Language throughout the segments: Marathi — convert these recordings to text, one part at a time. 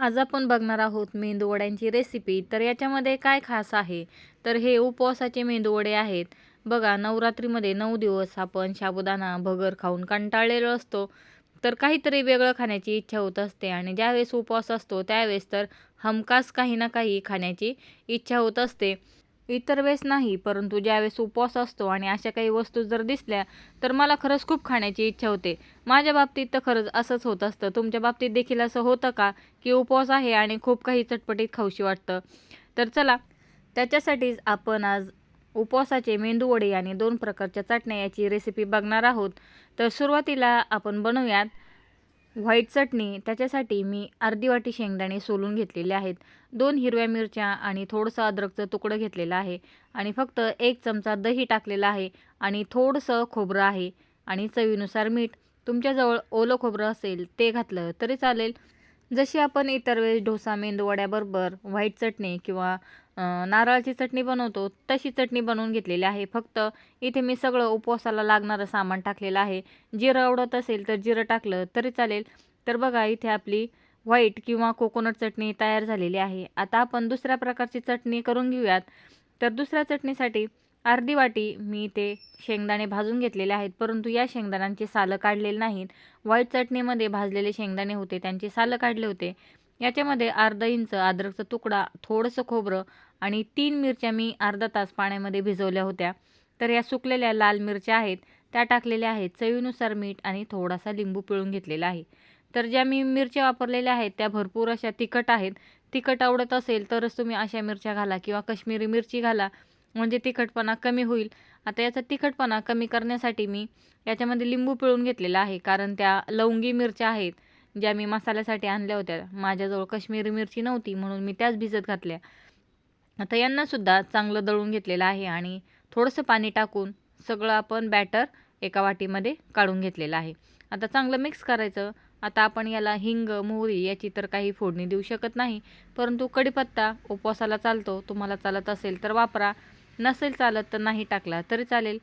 आज आपण बघणार आहोत मेंदूवड्यांची रेसिपी तर याच्यामध्ये काय खास आहे? तर हे उपवासाचे मेंदूवडे आहेत. बघा नवरात्रीमध्ये नऊ दिवस आपण साबुदाणा भगर खाऊन कंटाळलेलो असतो. तर काहीतरी वेगळं खाण्याची इच्छा होत असते आणि ज्यावेळेस उपवास असतो त्यावेळेस तर हमखास काही ना काही खाण्याची इच्छा होत असते. इतर वेळेस नाही परंतु ज्यावेळेस उपवास असतो आणि अशा काही वस्तू जर दिसल्या तर मला खरंच खूप खाण्याची इच्छा होते. माझ्या बाबतीत तर खरंच असंच होत असतं. तुमच्या बाबतीत देखील असं होतं का की उपवास आहे आणि खूप काही चटपटीत खाऊशी वाटतं? तर चला त्याच्यासाठीच आपण आज उपवासाचे मेंदूवडे आणि दोन प्रकारच्या चटण्या याची रेसिपी बघणार आहोत. तर सुरुवातीला आपण बनवूयात व्हाईट चटणी त्याच्यासाठी मी अर्धी वाटी शेंगदाणे सोलून घेतलेले आहेत. दोन हिरव्या मिरच्या आणि थोडंसं अद्रकचं तुकडं घेतलेलं आहे. आणि फक्त एक चमचा दही टाकलेला आहे आणि थोडंसं खोबरं आहे. आणि चवीनुसार मीठ. तुमच्याजवळ ओलं खोबरं असेल ते घातलं तरी चालेल. जशी आपण इतर वेळेस डोसा मेंदूवड्याबरोबर व्हाईट चटणी किंवा नारळाची चटणी बनवतो तशी चटणी बनवून घेतलेली आहे. फक्त इथे मी सगळं उपवासाला लागणारं सामान टाकलेलं आहे. जिरं आवडत असेल तर जिरं टाकलं तरी चालेल. तर बघा इथे आपली व्हाईट किंवा कोकोनट चटणी तयार झालेली आहे. आता आपण दुसऱ्या प्रकारची चटणी करून घेऊयात. तर दुसऱ्या चटणीसाठी अर्धी वाटी मी ते शेंगदाणे भाजून घेतलेले आहेत परंतु या शेंगदाण्यांचे सालं काढलेले नाहीत. व्हाईट चटणीमध्ये भाजलेले शेंगदाणे होते त्यांचे सालं काढले होते. याच्यामध्ये अर्धा इंच अद्रकचा तुकडा थोडंसं खोबरं आणि तीन मिरच्या मी अर्धा तास पाण्यामध्ये भिजवल्या होत्या. तर या सुकलेल्या लाल मिरच्या आहेत त्या टाकलेल्या आहेत. चवीनुसार मीठ आणि थोडासा लिंबू पिळून घेतलेला आहे. तर ज्या मी मिरच्या वापरलेल्या आहेत त्या भरपूर अशा तिखट आहेत. तिखट आवडत असेल तरच तुम्ही अशा मिरच्या घाला किंवा कश्मीरी मिरची घाला. म्हणजे तिखटपणा कमी होईल. आता याचा तिखटपणा कमी करण्यासाठी मी याच्यामध्ये लिंबू पिळून घेतलेला आहे. कारण त्या लवंगी मिरच्या आहेत ज्या मी मसाल्यासाठी आणल्या होत्या. माझ्याजवळ काश्मीरी मिरची नव्हती म्हणून मी त्याच भिजत घातल्या. आता यांनासुद्धा चांगलं दळून घेतलेलं आहे आणि थोडंसं पाणी टाकून सगळं आपण बॅटर एका वाटीमध्ये काढून घेतलेलं आहे. आता चांगलं मिक्स करायचं. आता आपण याला हिंग मोहरी याची तर काही फोडणी देऊ शकत नाही. परंतु कढीपत्ता उपवासाला चालतो. तुम्हाला चालत असेल तर वापरा. नसेल चालत तर नाही टाकला तरी चालेल.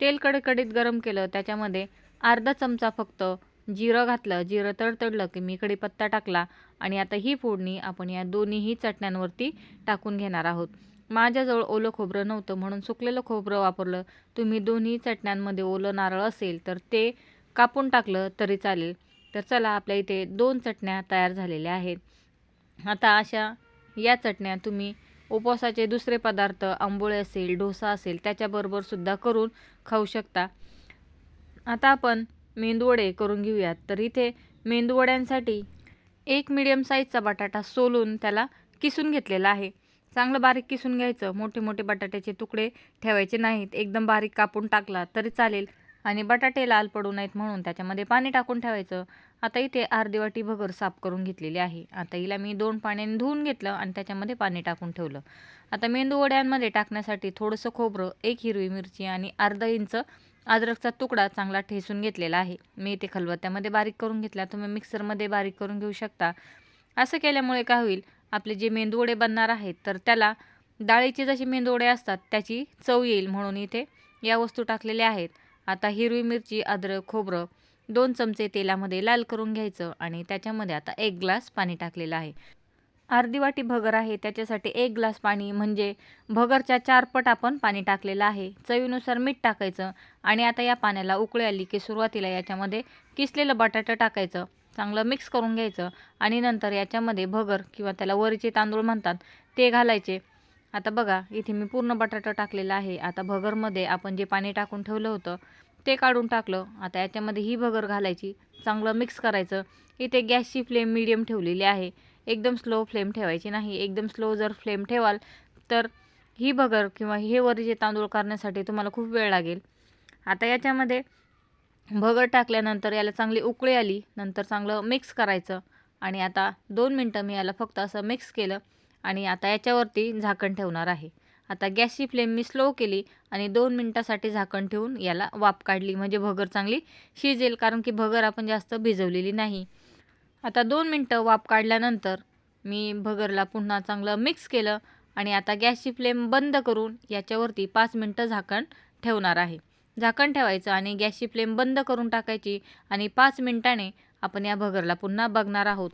तेल कडकडीत गरम केलं त्याच्यामध्ये अर्धा चमचा फक्त जिरं घातलं. जिरं तडतडलं की मी कढीपत्ता टाकला आणि आता ही फोडणी आपण या दोन्हीही चटण्यांवरती टाकून घेणार आहोत. माझ्याजवळ ओलं खोबरं नव्हतं म्हणून सुकलेलं खोबरं वापरलं. तुम्ही दोन्ही चटण्यांमध्ये ओलं नारळ असेल तर ते कापून टाकलं तरी चालेल. तर चला आपल्या इथे दोन चटण्या तयार झालेल्या आहेत. आता अशा या चटण्या तुम्ही उपवासाचे दुसरे पदार्थ आंबोळे असेल डोसा असेल त्याच्याबरोबर सुद्धा करून खाऊ शकता. आता आपण मेंदूवडे करून घेऊयात. तर इथे मेंदूवड्यांसाठी एक मिडियम साईजचा बटाटा सोलून त्याला किसून घेतलेला आहे. चांगलं बारीक किसून घ्यायचं. मोठे मोठे बटाट्याचे तुकडे ठेवायचे नाहीत. एकदम बारीक कापून टाकला तरी चालेल. आणि बटाटे लाल पडू नयेत म्हणून त्याच्यामध्ये पाणी टाकून ठेवायचं. आता इथे अर्धी वाटी भगर साफ करून घेतलेली आहे. आता हिला मी दोन पाण्याने धुवून घेतलं आणि त्याच्यामध्ये पाणी टाकून ठेवलं. आता मेंदू वड्यांमध्ये टाकण्यासाठी थोडंसं खोबरं एक हिरवी मिरची आणि अर्धा इंच अद्रकचा तुकडा चांगला ठेसून घेतलेला आहे. मी इथे खलबत्त्यामध्ये बारीक करून घेतला. तुम्ही मिक्सरमध्ये बारीक करून घेऊ शकता. असं केल्यामुळे काय होईल? आपले जे मेंदूवडे बनणार आहेत तर त्याला डाळीचे जसे मेंदूवडे असतात त्याची चव येईल म्हणून इथे या वस्तू टाकलेल्या आहेत. आता हिरवी मिरची अद्रक खोबरं दोन चमचे तेलामध्ये लाल करून घ्यायचं आणि त्याच्यामध्ये आता एक ग्लास पाणी टाकलेलं आहे. अर्धी वाटी भगर आहे त्याच्यासाठी एक ग्लास पाणी म्हणजे भगरच्या चार पट आपण पाणी टाकलेलं आहे. चवीनुसार मीठ टाकायचं आणि आता या पाण्याला उकळी आली की सुरुवातीला याच्यामध्ये किसलेलं बटाटं टाकायचं. चांगलं मिक्स करून घ्यायचं आणि नंतर याच्यामध्ये भगर किंवा त्याला वरीचे तांदूळ म्हणतात ते घालायचे. आता बघा इथे मी पूर्ण बटाटा टाकलेला आहे. आता भगरमध्ये आपण जे पाणी टाकून ठेवलं होतं ते काढून टाकलं. आता याच्यामध्ये ही भगर घालायची. चांगलं मिक्स करायचं. इथे गॅसची फ्लेम मीडियम ठेवलेली आहे. एकदम स्लो फ्लेम ठेवायची नाही. एकदम स्लो जर फ्लेम ठेवाल तर ही भगर किंवा हे वरीचे तांदूळ करण्यासाठी तुम्हाला खूप वेळ लागेल. आता याच्यामध्ये भगर टाकल्यानंतर याला चांगली उकळी आली. नंतर चांगलं मिक्स करायचं. आणि आता दोन मिनटं मी याला फक्त असं मिक्स केलं. आणि आता याच्यावरती झाकण ठेवणार आहे. आता गॅसची फ्लेम मी स्लो केली आणि दोन मिनटासाठी झाकण ठेवून याला वाफ काढली. म्हणजे भगर चांगली शिजेल कारण की भगर आपण जास्त भिजवलेली नाही. आता दोन मिनटं वाफ काढल्यानंतर मी भगरला पुन्हा चांगलं मिक्स केलं आणि आता गॅसची फ्लेम बंद करून याच्यावरती पाच मिनटं झाकण ठेवणार आहे. झाकण ठेवायचं आणि गॅसची फ्लेम बंद करून टाकायची आणि पाच मिनटाने आपण या भगरला पुन्हा बघणार आहोत.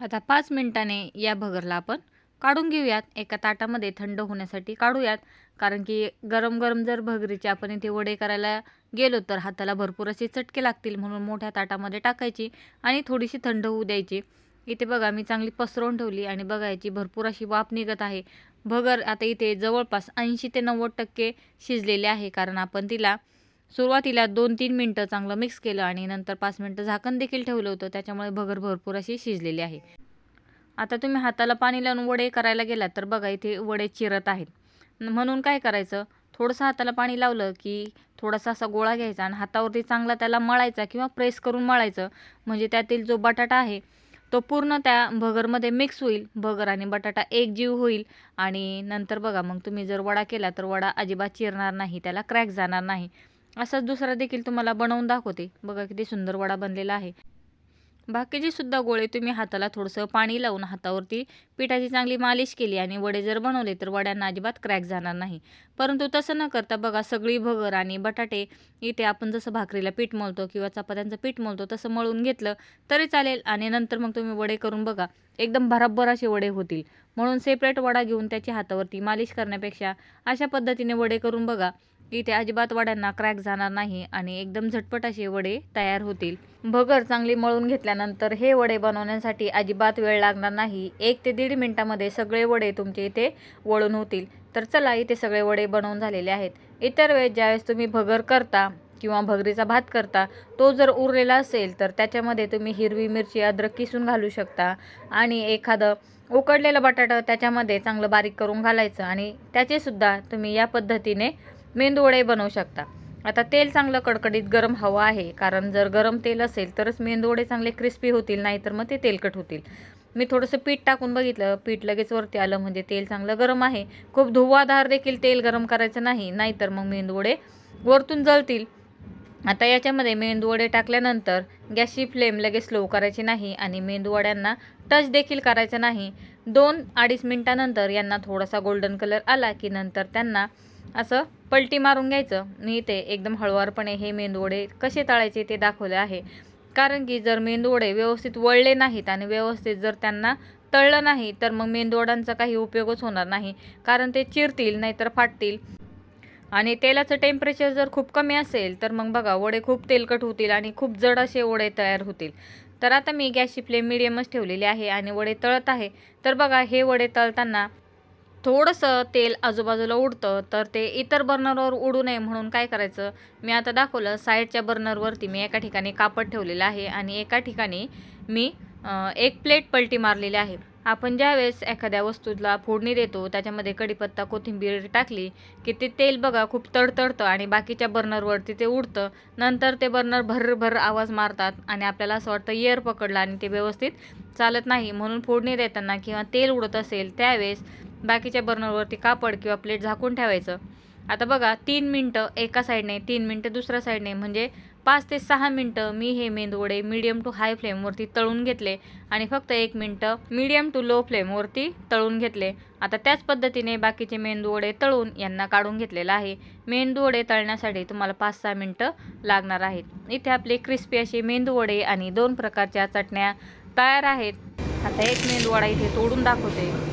आता पाच मिनटाने या भगरला आपण काढून घेऊयात. एका ताटामध्ये थंड होण्यासाठी काढूयात. कारण की गरम गरम जर भगरीचे आपण इथे वडे करायला गेलो तर हाताला भरपूर असे चटके लागतील म्हणून मोठ्या ताटामध्ये टाकायची आणि थोडीशी थंड होऊ द्यायची. इथे बघा मी चांगली पसरवून ठेवली आणि बघायची भरपूर अशी वाफ निघत आहे. भगर आता इथे जवळपास ऐंशी ते नव्वद टक्के शिजलेले आहे कारण आपण तिला सुरुवातीला दोन तीन मिनटं चांगलं मिक्स केलं आणि नंतर पाच मिनटं झाकण देखील ठेवलं होतं. त्याच्यामुळे भगर भरपूर अशी शिजलेली आहे. आता तुम्ही हाताला पाणी लावून वडे करायला गेलात तर बघा इथे वडे चिरत आहेत. म्हणून काय करायचं? थोडंसं हाताला पाणी लावलं की थोडासा असा गोळा घ्यायचा आणि हातावरती चांगला त्याला मळायचा किंवा प्रेस करून मळायचं. म्हणजे त्यातील जो बटाटा आहे तो पूर्ण त्या भगरमध्ये मिक्स होईल. भगर आणि बटाटा एक जीव होईल. आणि नंतर बघा मग तुम्ही जर वडा केला तर वडा अजिबात चिरणार नाही त्याला क्रॅक जाणार नाही. असंच दुसरा देखील तुम्हाला बनवून दाखवते. बघा किती सुंदर वडा बनलेला आहे. बाकीचे सुद्धा गोळे तुम्ही हाताला थोडंसं पाणी लावून हातावरती पिठाची चांगली मालिश केली आणि वडे जर बनवले तर वड्यांना अजिबात क्रॅक जाणार नाही. परंतु तसं न करता बघा सगळी भगर आणि बटाटे इथे आपण जसं भाकरीला पीठ मळतो किंवा चपात्यांचं पीठ मळतो तसं मळून घेतलं तरी चालेल आणि नंतर मग तुम्ही वडे करून बघा एकदम भराभर असे वडे होतील. म्हणून सेपरेट वडा घेऊन त्याची हातावरती मालिश करण्यापेक्षा अशा पद्धतीने वडे करून बघा. इथे अजिबात वड्यांना क्रॅक जाणार नाही आणि एकदम झटपट असे वडे तयार होतील. भगर चांगली मळून घेतल्यानंतर हे वडे बनवण्यासाठी अजिबात वेळ लागणार नाही. एक ते दीड मिनटामध्ये सगळे वडे तुमचे इथे वळून होतील. तर चला इथे सगळे वडे बनवून झालेले आहेत. इतर वेळेस ज्यावेळेस तुम्ही भगर करता किंवा भगरीचा भात करता तो जर उरलेला असेल तर त्याच्यामध्ये तुम्ही हिरवी मिरची अद्रक किसून घालू शकता. आणि एखादं उकडलेलं बटाटा त्याच्यामध्ये चांगलं बारीक करून घालायचं आणि त्याचेसुद्धा तुम्ही या पद्धतीने मेंदूवडे बनवू शकता. आता तेल चांगलं कडकडीत गरम हवं आहे. कारण जर गरम तेल असेल तरच मेंदूवडे चांगले क्रिस्पी होतील नाहीतर मग ते तेलकट होतील. मी थोडंसं पीठ टाकून बघितलं. पीठ लगेच वरती आलं म्हणजे तेल चांगलं गरम आहे. खूप धुवाधार देखील तेल गरम करायचं नाही नाहीतर मग मेंदूवडे वरतून जळतील. आता याच्यामध्ये मेंदूवडे टाकल्यानंतर गॅसची फ्लेम लगेच स्लो करायची नाही आणि मेंदूवड्यांना टच देखील करायचं नाही. दोन अडीच मिनटानंतर यांना थोडासा गोल्डन कलर आला की नंतर त्यांना असं पलटी मारून घ्यायचं. मी इथे एकदम हळुवारपणे हे मेंदूवडे कसे तळायचे ते दाखवले आहे. कारण की जर मेंदूवडे व्यवस्थित वळले नाहीत आणि व्यवस्थित जर त्यांना तळलं नाही तर मग मेंदूवड्यांचा काही उपयोगच होणार नाही. कारण ते चिरतील नाहीतर फाटतील. आणि तेलाचं टेम्परेचर जर खूप कमी असेल तर मग बघा वडे खूप तेलकट होतील आणि खूप जड असे वडे तयार होतील. तर आता मी गॅसची फ्लेम मिडियमच ठेवलेली आहे आणि वडे तळत आहे. तर बघा हे वडे तळताना थोडंसं तेल आजूबाजूला उडतं तर ते इतर बर्नरवर उडू नये म्हणून काय करायचं? मी आता दाखवलं साईडच्या बर्नरवरती मी एका ठिकाणी कापड ठेवलेलं आहे आणि एका ठिकाणी मी एक प्लेट पलटी मारलेली आहे. आपण ज्यावेळेस एखाद्या वस्तूला फोडणी देतो त्याच्यामध्ये कढीपत्ता कोथिंबीर टाकली की ते तेल बघा खूप तडतडतं आणि बाकीच्या बर्नरवरती ते उडतं. नंतर ते बर्नर भर आवाज मारतात आणि आपल्याला असं वाटतं एअर पकडला आणि ते व्यवस्थित चालत नाही. म्हणून फोडणी देताना किंवा तेल उडत असेल त्यावेळेस बाकीच्या बर्नरवरती कापड किंवा प्लेट झाकून ठेवायचं. आता बघा तीन मिनटं एका साईडने तीन मिनटं दुसऱ्या साईडने म्हणजे पाच ते सहा मिनटं मी हे मेंदवडे मीडियम टू हाय फ्लेमवरती तळून घेतले आणि फक्त एक मिनटं मीडियम टू लो फ्लेमवरती तळून घेतले. आता त्याच पद्धतीने बाकीचे मेंदूवडे तळून यांना काढून घेतलेलं आहे. मेंदूवडे तळण्यासाठी तुम्हाला पाच सहा मिनटं लागणार आहेत. इथे आपले क्रिस्पी असे मेंदूवडे आणि दोन प्रकारच्या चटण्या तयार आहेत. आता एक मेंदूवडा इथे तोडून दाखवते.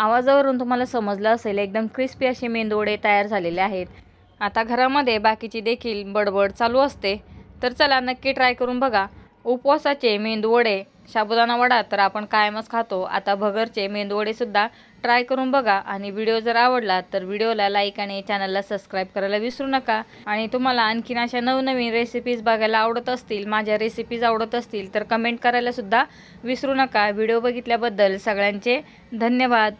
आवाजावरून तुम्हाला समजलं असेल एकदम क्रिस्पी असे मेंदूवडे तयार झालेले आहेत. आता घरामध्ये बाकीची देखील बडबड चालू असते. तर चला नक्की ट्राय करून बघा. उपवासाचे मेंदूवडे साबुदाणा वडा तर आपण कायमच खातो. आता भगरचे मेंदूवडेसुद्धा ट्राय करून बघा. आणि व्हिडिओ जर आवडला तर व्हिडिओला लाईक आणि चॅनलला सबस्क्राईब करायला विसरू नका. आणि तुम्हाला आणखीन अशा नवनवीन रेसिपीज बघायला आवडत असतील माझ्या रेसिपीज आवडत असतील तर कमेंट करायलासुद्धा विसरू नका. व्हिडिओ बघितल्याबद्दल सगळ्यांचे धन्यवाद.